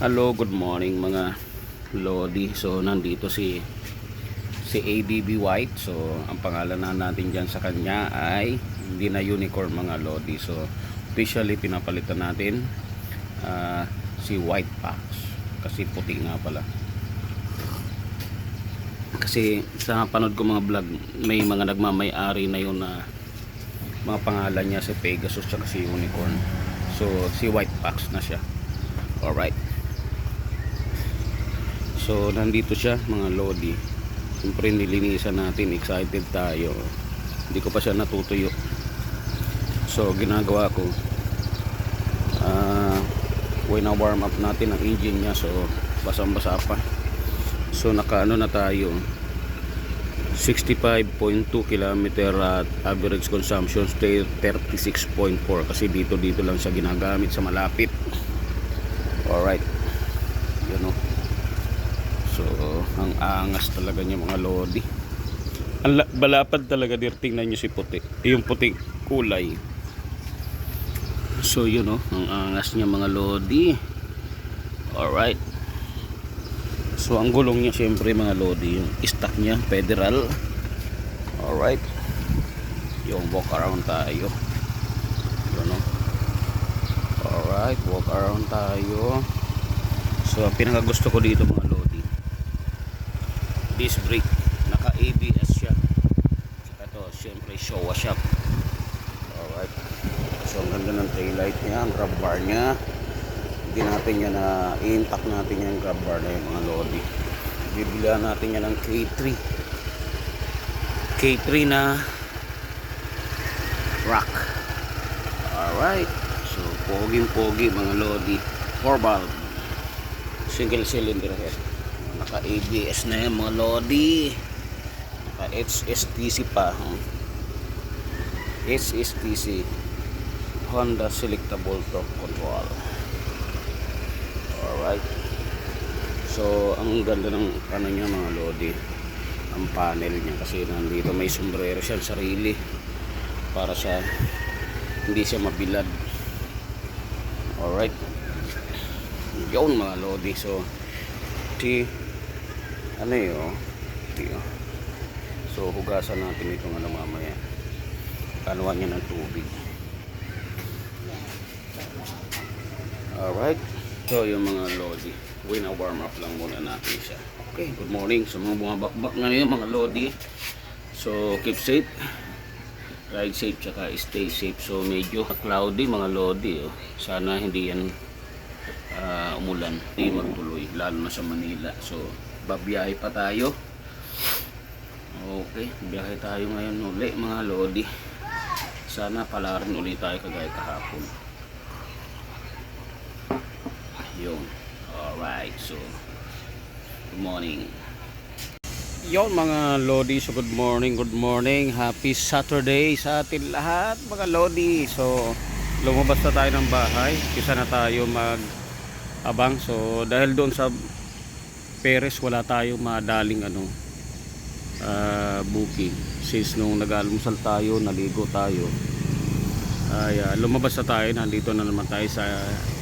Hello, good morning mga Lodi. So nandito si si ABB White. So ang pangalan na natin diyan sa kanya ay hindi na unicorn mga Lodi. So officially pinapalitan natin ah, si White Fox kasi puti nga pala. Kasi sa panood ko mga vlog, may mga nagmamay-ari na yun na mga pangalan niya si Pegasus at si Unicorn. So si White Fox na siya. Alright. So nandito siya mga Lodi. Siyempre nilinisan natin, excited tayo. Hindi ko pa siya natutuyo. So ginagawa ko uh, warm up natin ang engine niya so basang-basa pa. So nakaano na tayo 65.2 km at average consumption stay 36.4 kasi dito dito lang siya ginagamit sa malapit. Alright. Yun o. So, ang angas talaga niya mga lodi. Ang la- balapad talaga dir tingnan niyo si puti. Yung puting kulay. So, yun o. Ang angas niya mga lodi. Alright. So, ang gulong niya syempre mga lodi. Yung stock niya, federal. Alright. Yung walk around tayo. Yun o. Alright, walk around tayo. So, ang pinakagusto ko dito mga. Disc brake. Naka ABS siya. Ito, syempre Showa shop. Alright. So, ang ganda ng taillight niya, ang grab bar niya. Hindi natin yan na i-impact natin yung grab bar na yung mga lodi. Bibilihan natin yan ng K3. K3 na rock. Alright. So, poging-pogi mga lodi. 4 valve. Single cylinder head. Naka ABS na yan mga lodi. Naka HSTC pa. Hmm. HSTC. Honda Selectable Torque Control. Alright. So, ang ganda ng ano niya mga lodi. Ang panel niya kasi nandito may sombrero siya sarili para sa hindi siya mabilad. Alright. Yun mga lodi. So, si ano yun, oh. So, hugasan natin itong ano mamaya. Kanuhan niya ng tubig. Alright. So, yung mga lodi. Wina warm up lang muna natin siya. Okay, good morning sa mga bumabakbak ngayon mga lodi. So, keep safe ride safe tsaka stay safe so medyo cloudy mga lodi oh. sana hindi yan ah, umulan hindi magtuloy lalo na sa Manila so babiyahe pa tayo okay biyahe tayo ngayon uli mga lodi sana pala rin uli tayo kagaya kahapon yun alright so good morning Yon mga Lodi, so good morning, good morning. Happy Saturday sa atin lahat mga Lodi. So lumabas na tayo ng bahay. Kisa na tayo mag abang. So dahil doon sa Perez wala tayo madaling ano ah, booking. Since nung nag-almusal tayo, naligo tayo. Ay, ah, lumabas na tayo. Nandito na naman tayo sa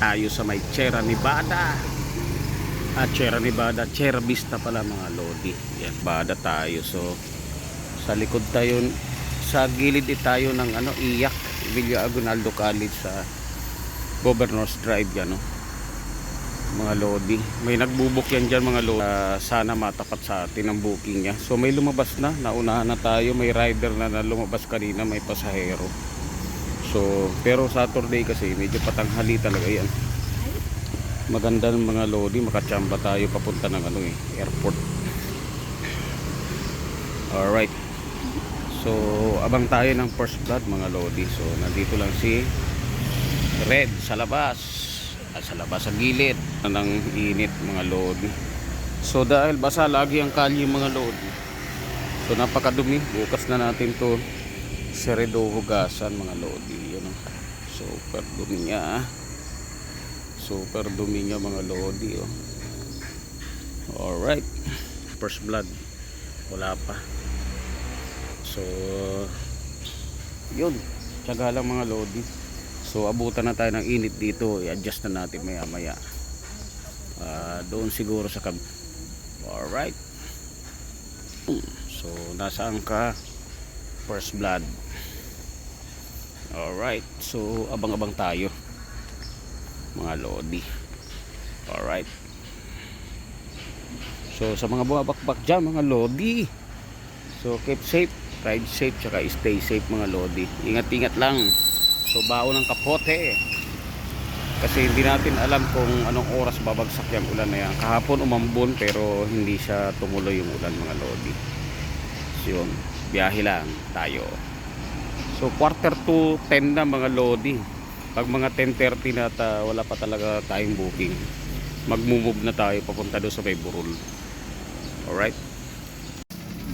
tayo sa may Sierra Nevada at Sierra Nevada, Sierra Vista pala mga Lodi. Yan, bada tayo. So, sa likod tayo, sa gilid tayo ng ano, Iyak, Villa Aguinaldo College sa Governor's Drive yan? Mga Lodi. May nagbubuk yan dyan mga Lodi. Ah, sana matapat sa atin ang booking niya. So, may lumabas na. Naunahan na tayo. May rider na, na lumabas kanina. May pasahero. So, pero Saturday kasi medyo patanghali talaga yan maganda ng mga lodi makachamba tayo papunta ng ano eh airport alright so abang tayo ng first blood mga lodi so nandito lang si red sa labas sa labas sa gilid ng init mga lodi so dahil basa lagi ang kalye mga lodi so napakadumi. Bukas na natin to. Seredo hugasan mga lodi yun oh. super dumi niya ah. Super dumi niya mga lodi oh. alright. First blood. Wala pa. So yun. Tsaga lang mga lodi so abutan na tayo ng init dito. I-adjust na natin maya maya Ah, doon siguro sa kab alright. So nasaan ka? First blood. Alright. So abang-abang tayo mga lodi. Alright. So sa mga bumabakbak dyan mga lodi. So keep safe ride safe tsaka stay safe mga lodi. Ingat-ingat lang so bao ng kapote kasi hindi natin alam kung anong oras babagsak yung ulan na yan. Kahapon umambon pero hindi siya tumuloy yung ulan mga lodi. So yun. Biyahe lang tayo. So quarter to 10 na mga lodi. Pag mga 10.30 na at ah, wala pa talaga tayong booking. Magmumove na tayo papunta doon sa may burol alright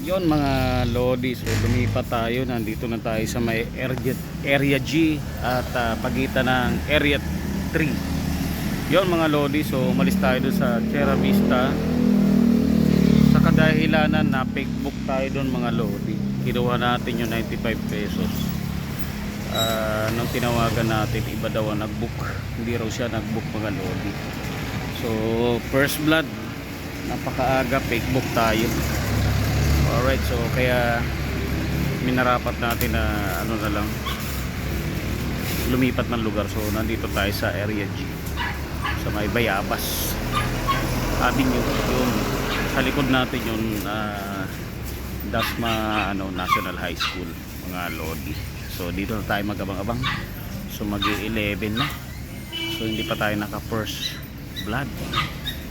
yon mga lodi. So lumipat tayo. Nandito na tayo sa may area, area G at ah, pagitan ng area 3 yon mga lodi. So umalis tayo doon sa Sierra Vista. Sa kadahilanan na book tayo doon mga lodi. Kinuha natin yung 95 pesos. Ah, nung tinawagan natin iba daw ang nagbook. Hindi raw siya nagbook mga lodi. So first blood. Napakaaga fake book tayo alright so kaya minarapat natin na ano na lang lumipat ng lugar. So nandito tayo sa area G sa may Bayabas Avenue. Yun sa likod natin yun ah, Dasma ano, National High School mga Lodi. So dito na tayo magabang-abang. So mag 11 na. So hindi pa tayo naka first blood.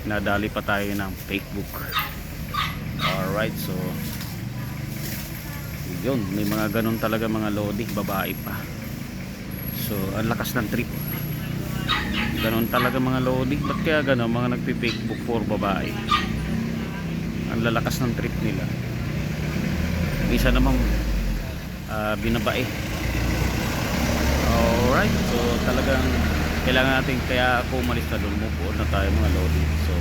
Nadali pa tayo ng fake book alright so yun may mga ganun talaga mga Lodi babae pa. So ang lakas ng trip. Ganun talaga mga Lodi ba't kaya ganun mga nagpi-fake book for babae? Ang lalakas ng trip nila. Isa namang ah, binabae. Alright so talagang kailangan natin kaya ako umalis na doon. Move on na tayo mga lodi so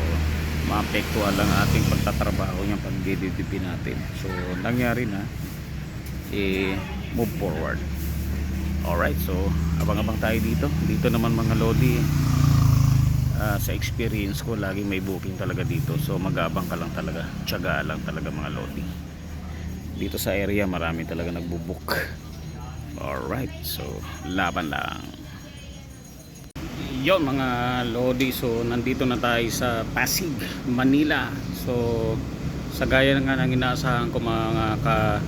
maapektuhan lang ating pagtatrabaho yung pag-DDDP natin. So nangyari na eh move forward. Alright so abang-abang tayo dito. Dito naman mga lodi ah, sa experience ko lagi may booking talaga dito. So mag-aabang ka lang talaga tiyaga lang talaga mga lodi. Dito sa area marami talaga nagbubook alright so laban lang yon mga lodi so nandito na tayo sa Pasig, Manila. So sa gaya nga ng inaasahan ko mga ka,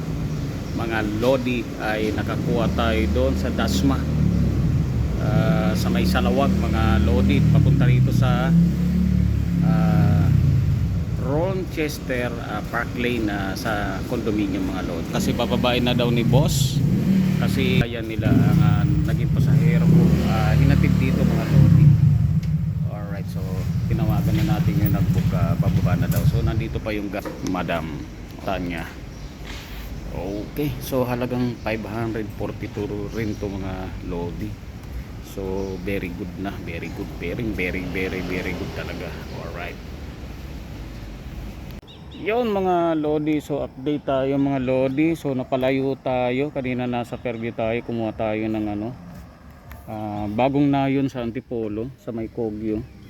mga lodi ay nakakuha tayo doon sa Dasma. Ah, sa may Salawag mga lodi papunta rito sa ah, Rochester ah, Park Lane na sa condominium mga lodi. Kasi bababain na daw ni boss. Kasi ayan nila ang ah, naging pasahero ko. Ah, hinatid dito mga lodi alright so tinawagan na natin yung nagbook bababa na daw. So nandito pa yung gas madam. Tanya okay. So halagang 542 rin to mga lodi. So very good na. Very good. Very very very very good talaga. Alright. Yun mga lodi. So update tayo mga lodi. So napalayo tayo. Kanina nasa Fairview tayo. Kumuha tayo ng ano ah, bagong nayon sa Antipolo sa may Kogyo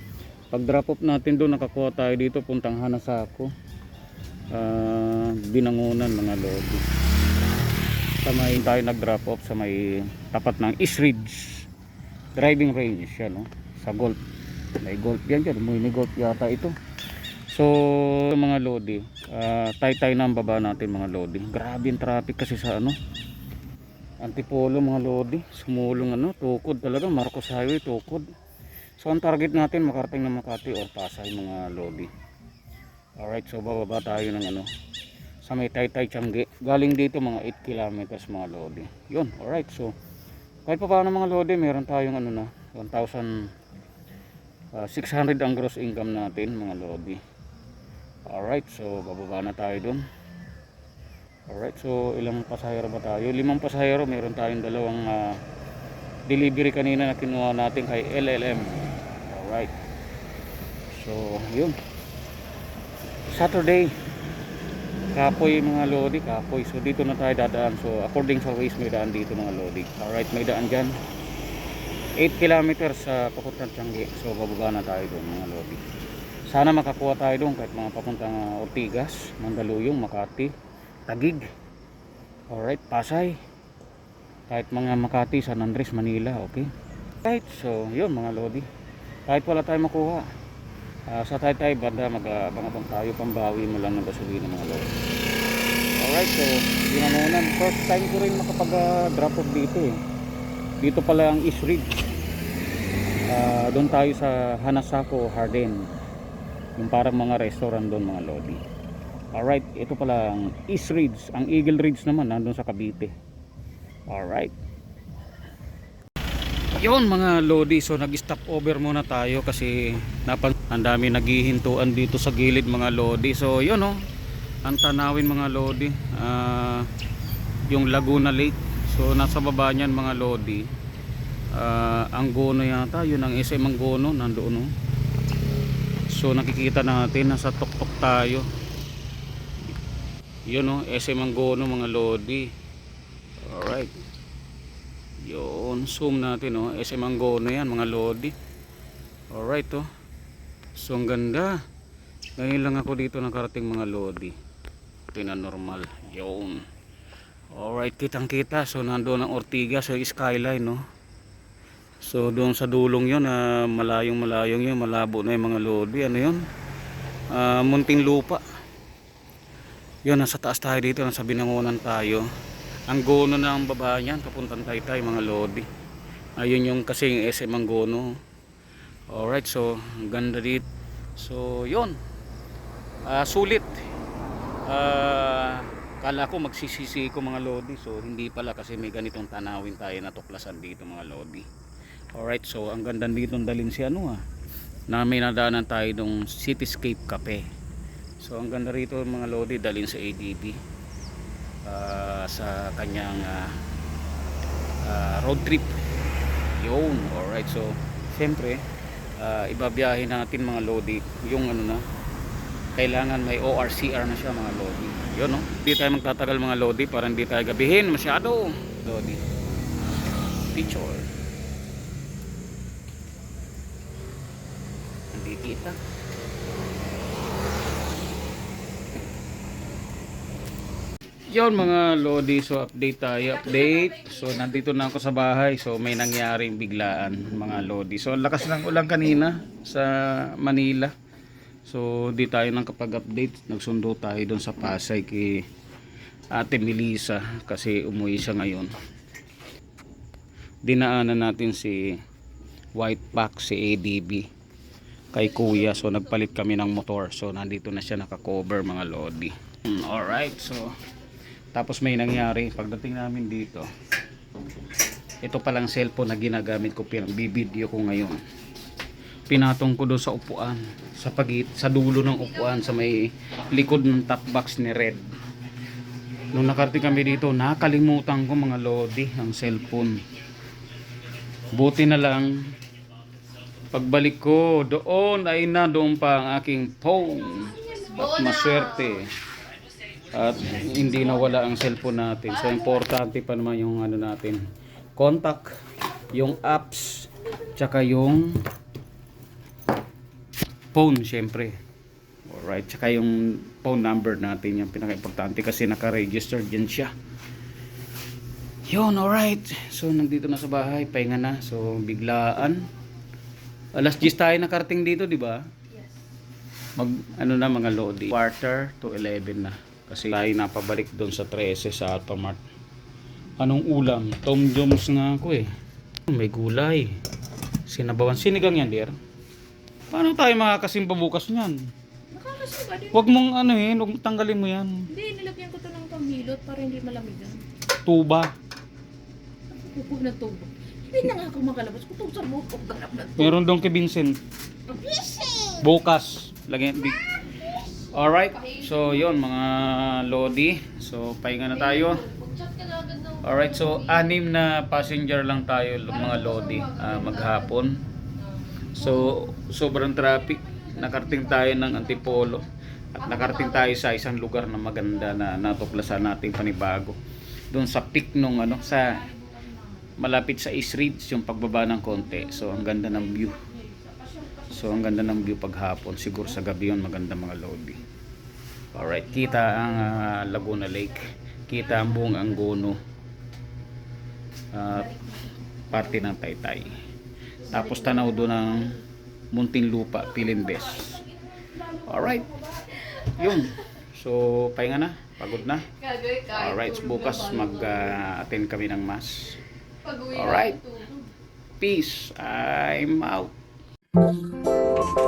pag drop off natin doon nakakuha tayo dito puntang Hanasako ah, binangunan mga lodi sa tayo nag drop off sa may tapat ng East Ridge driving range yan no? sa golf may golf yan dyan may golf yata ito So, mga lodi, uh, tay-tay na ang baba natin mga lodi. Grabe yung traffic kasi sa ano. Antipolo mga lodi, sumulong ano, tukod talaga, Marcos Highway, tukod. So, ang target natin, makarating ng Makati or Pasay mga lodi. Alright, so bababa tayo ng ano, sa may tay-tay Tiangge. Galing dito mga 8 kilometers mga lodi. Yun, alright, so, kahit pa paano mga lodi, meron tayong ano na, 1,600 ang gross income natin mga lodi. Alright, so bababa na tayo dun. Alright, so ilang pasahero ba tayo? Limang pasahero, meron tayong dalawang ah, delivery kanina na kinuha natin kay LLM. Alright. So, yun. Saturday. Kapoy mga lodi, kapoy. So dito na tayo dadaan. So according sa ways may daan dito mga lodi. Alright, may daan dyan. 8 kilometers sa papuntang Tiangge. So bababa na tayo doon mga lodi. sana makakuha tayo doon kahit mga papuntang uh, Ortigas, Mandaluyong, Makati, Tagig. Alright, Pasay. Kahit mga Makati, San Andres, Manila, okay? Right, so yun mga Lodi. Kahit wala tayo makuha, uh, sa tayo tayo banda mag-abang-abang tayo pambawi mo lang ng gasolina mga Lodi. Alright, so yun na muna. First time ko rin makapag-drop off dito eh. Dito pala ang East Ridge. Ah, doon tayo sa Hanasako Harden. Yung parang mga restaurant doon mga Lodi. Alright, ito pala ang East Ridge. Ang Eagle Ridge naman nandun sa Cavite. Alright. Yon mga Lodi, so nag-stop over muna tayo kasi napan ang dami naghihintuan dito sa gilid mga Lodi. So yun oh, ang tanawin mga Lodi. Ah, yung Laguna Lake. So nasa baba niyan mga Lodi. Ah, Anggono yata, yun ang SM Anggono nandoon oh. So nakikita natin nasa tuktok tayo. Yun oh, SM Anggono mga Lodi. Alright. Yun, zoom natin oh. SM Anggono yan mga Lodi. Alright oh. So ang ganda. Ngayon lang ako dito nakarating mga Lodi. Pinanormal. Yun. Alright, kitang kita. So nandoon ang Ortigas sa skyline no. So doon sa dulong yun, ah, malayong malayong yun, malabo na yung mga Lodi. Ano yun? Ah, munting lupa. Yun, nasa taas tayo dito, nasa binangonan tayo. Ang gono ang baba niyan, papuntang taytay mga Lodi. Ayun yung kasi yung SM ang gono. Alright, so ang ganda dito. So yun. Ah, sulit. Ah, kala ko magsisisi ko mga Lodi. So hindi pala kasi may ganitong tanawin tayo na tuklasan dito mga Lodi. Alright, so ang ganda dito dalin si ano ah. Na may nadaanan tayo ng Cityscape Cafe. So ang ganda rito mga Lodi dalin sa ADB ah, sa kanyang ah, ah, road trip. Yun alright. So siyempre ah, ibabiyahin natin mga Lodi. Yung ano na kailangan may ORCR na siya mga Lodi. Yun no? Hindi tayo magtatagal mga Lodi para hindi tayo gabihin masyado Lodi. Picture hindi kita Yon mga Lodi, so update tayo, update. So nandito na ako sa bahay, so may nangyaring biglaan mga Lodi. So lakas ng ulan kanina sa Manila. So di tayo nang kapag-update, nagsundo tayo doon sa Pasay kay Ate Melissa kasi umuwi siya ngayon. Dinaanan natin si White Pack, si ADB kay Kuya. So nagpalit kami ng motor. So nandito na siya naka-cover mga Lodi. Hmm, alright, so tapos may nangyari pagdating namin dito. Ito palang cellphone na ginagamit ko pinag-video ko ngayon. Pinatong ko doon sa upuan, sa pagit sa dulo ng upuan sa may likod ng top box ni Red. Nung nakarating kami dito, nakalimutan ko mga lodi ang cellphone. Buti na lang pagbalik ko doon ay na doon pa ang aking phone. At maswerte at hindi nawala ang cellphone natin. So importante pa naman yung ano natin, contact, yung apps, tsaka yung phone syempre. Alright, tsaka yung phone number natin yung pinaka-importante kasi naka-register dyan siya. Yun, alright. So, nandito na sa bahay, pahinga na. So, biglaan. Alas 10 tayo nakarating dito, di ba? Mag, ano na mga lodi. Quarter to 11 na. Kasi tayo napabalik doon sa 13 sa Alphamart. Anong ulam? Tom Jones nga ako eh. May gulay. Sinabawan. Sinigang yan, dear. Paano tayo makakasimba bukas niyan? Nakakasimba din. Huwag mong ano eh, huwag tanggalin mo yan. Hindi, nilagyan ko to ng pamilot para hindi malamigan. Tuba. Kukuha na tubo. Hindi na nga ako makalabas. Kung sa mo, kung ganap na tubo. Meron doon kay Vincent. Bukas. Lagyan. Big. Alright. So, yon mga Lodi. So, pahinga na tayo. Alright. So, anim na passenger lang tayo mga Lodi ah, maghapon. So, sobrang traffic. Nakarating tayo ng Antipolo. At nakarating tayo sa isang lugar na maganda na natuklasan natin panibago. Doon sa peak nung ano, sa malapit sa East Ridge yung pagbaba ng konti. So, ang ganda ng view. So, So ang ganda ng view paghapon. Siguro sa gabi yun maganda mga lodi. Alright, kita ang ah, Laguna Lake. Kita ang buong Angono. At parte ng Taytay. Tapos tanaw doon ng Muntinlupa, Pilimbes. Alright. Yun. So, pahinga na. Pagod na. Alright, tulog bukas mag-attend kami ng mass. Alright. Peace. I'm out. 嗯。